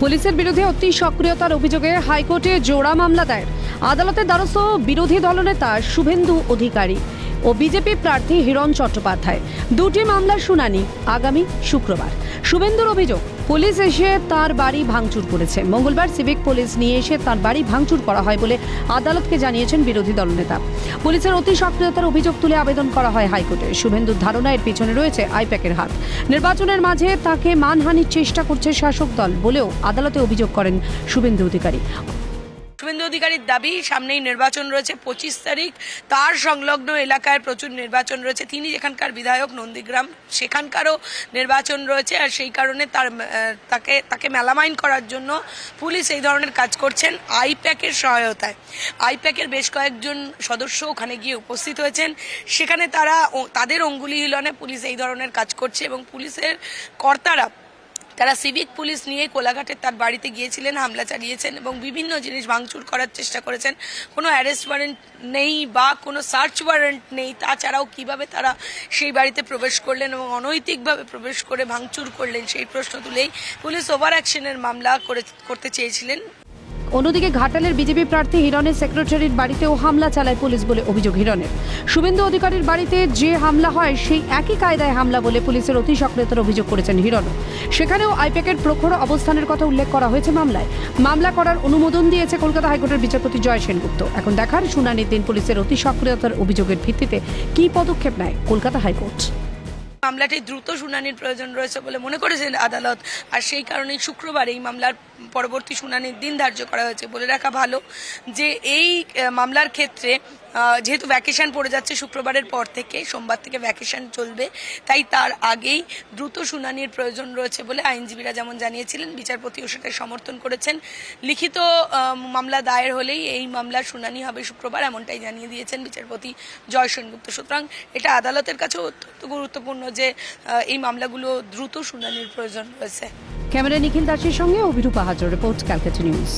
পুলিশের বিরুদ্ধে অতি সক্রিয়তার অভিযোগে হাইকোর্টে জোড়া মামলা দায়ের। আদালতের দ্বারস্থ বিরোধী দলনেতা শুভেন্দু অধিকারী। ও বিজেপি প্রার্থী হিরণ চট্টোপাধ্যায়। দুটি মামলার শুনানি আগামী শুক্রবার। শুভেন্দুর অভিযোগ, পুলিশ এসে তার বাড়ি ভাঙচুর করেছে। মঙ্গলবার সিভিক পুলিশ নিয়ে এসে তার বাড়ি ভাঙচুর করা হয় বলে আদালতকে জানিয়েছেন বিরোধী দলনেতা। পুলিশের অতি সক্রিয়তার অভিযোগ তুলে আবেদন করা হয় হাইকোর্টে। শুভেন্দুর ধারণা, এর পিছনে রয়েছে আইপ্যাকের হাত। নির্বাচনের মাঝে তাকে মানহানির চেষ্টা করছে শাসক দল বলেও আদালতে অভিযোগ করেন শুভেন্দু অধিকারী। শুভেন্দু অধিকারীর দাবি, সামনেই নির্বাচন রয়েছে পঁচিশ তারিখ। তার সংলগ্ন এলাকায় প্রচুর নির্বাচন রয়েছে। তিনি যেখানকার বিধায়ক নন্দীগ্রাম, সেখানকারও নির্বাচন রয়েছে আর সেই কারণে তার তাকে তাকে মেলামাইন করার জন্য পুলিশ এই ধরনের কাজ করছেন আইপ্যাকের সহায়তায়। আইপ্যাকের বেশ কয়েকজন সদস্য ওখানে গিয়ে উপস্থিত হয়েছেন। সেখানে তারা তাদের অঙ্গুলি হিলনে পুলিশ এই ধরনের কাজ করছে এবং পুলিশের কর্তারা তারা সিভিক পুলিশ নিয়ে কোলাঘাটের তার বাড়িতে গিয়েছিলেন, হামলা চালিয়েছেন এবং বিভিন্ন জিনিস ভাঙচুর করার চেষ্টা করেছেন। কোনো অ্যারেস্ট ওয়ারেন্ট নেই বা কোনো সার্চ ওয়ারেন্ট নেই, তাছাড়াও কীভাবে তারা সেই বাড়িতে প্রবেশ করলেন এবং অনৈতিকভাবে প্রবেশ করে ভাঙচুর করলেন সেই প্রশ্ন তুলেই পুলিশ ওভার অ্যাকশনের মামলা করে, করতে চেয়েছিলেন। অন্যদিকে ঘাটালের বিজেপি প্রার্থী হিরণের সেক্রেটারির বাড়িতেও হামলা চালায় পুলিশ বলে অভিযোগ হিরণের। শুভেন্দু অধিকারীর বাড়িতে যে হামলা হয়, সেই একই কায়দায় হামলা বলে পুলিশের অতি সক্রিয়তার অভিযোগ করেছেন হিরণ। সেখানেও আইপ্যাকের প্রখর অবস্থানের কথা উল্লেখ করা হয়েছে মামলায়। মামলা করার অনুমোদন দিয়েছে কলকাতা হাইকোর্টের বিচারপতি জয় সেনগুপ্ত এখন দেখার শুনানির দিন পুলিশের অতি সক্রিয়তার অভিযোগের ভিত্তিতে কী পদক্ষেপ নেয় কলকাতা হাইকোর্ট। মামলাটি দ্রুত শুনানির প্রয়োজন রয়েছে বলে মনে করেছেন আদালত। আর সেই কারণেই শুক্রবার এই মামলার পরবর্তী শুনানির দিন ধার্য করা হয়েছে বলে রাখা ভালো যে এই মামলার ক্ষেত্রে যেহেতু ভ্যাকেশন পড়ে যাচ্ছে শুক্রবারের পর থেকে, সোমবার থেকে ভ্যাকেশন চলবে, তাই তার আগেই দ্রুত শুনানির প্রয়োজন রয়েছে বলে আইনজীবীরা যেমন জানিয়েছিলেন, বিচারপতিও সেটা সমর্থন করেছেন। লিখিত মামলা দায়ের হলেই এই মামলার শুনানি হবে শুক্রবার, এমনটাই জানিয়ে দিয়েছেন বিচারপতি জয় সেনগুপ্ত সুতরাং এটা আদালতের কাছে অত্যন্ত গুরুত্বপূর্ণ যে এই মামলাগুলো দ্রুত শুনানির প্রয়োজন রয়েছে। ক্যামেরা নিখিল দাসের সঙ্গে Abhirupa Hazra report, Calcutta news.